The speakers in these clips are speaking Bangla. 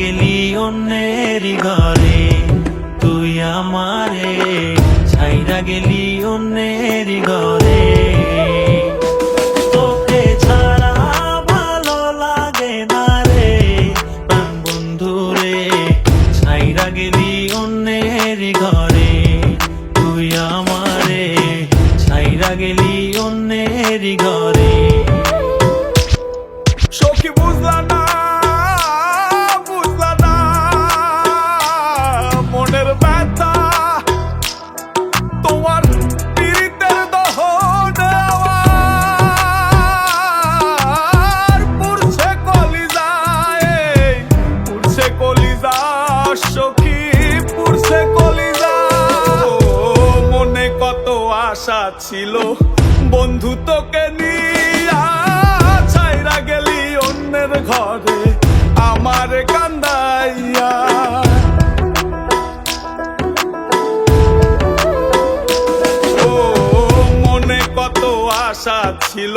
গেলি অন্যের ঘরে, তুই আমারে ছাইরা গেলি অন্যের ঘরে। লাগে গেলি অন্যের ঘরে। তুই আমারে ছাইরা গেলি অন্যের ঘরে। আশা ছিল। বন্ধু তোকে নিয়া ছাইরা গেলি অন্যের ঘরে, আমার কান্দাইয়া। মনে কত আশা ছিল।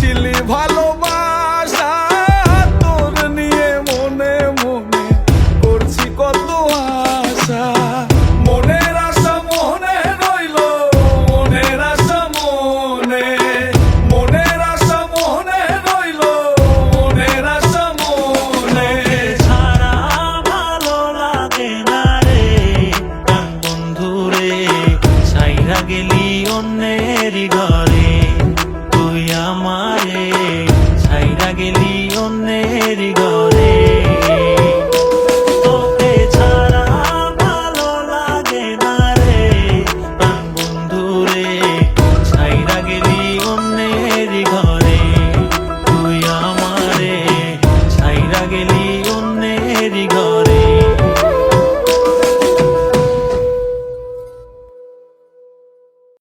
ছিলি ভালোবাসা গরে তোকে ছাড়া ভালো লাগে না রে। প্রাণ বন্ধু রে ছাইরা গেলি অন্যের ঘরে। তুই আমারে ছাইরা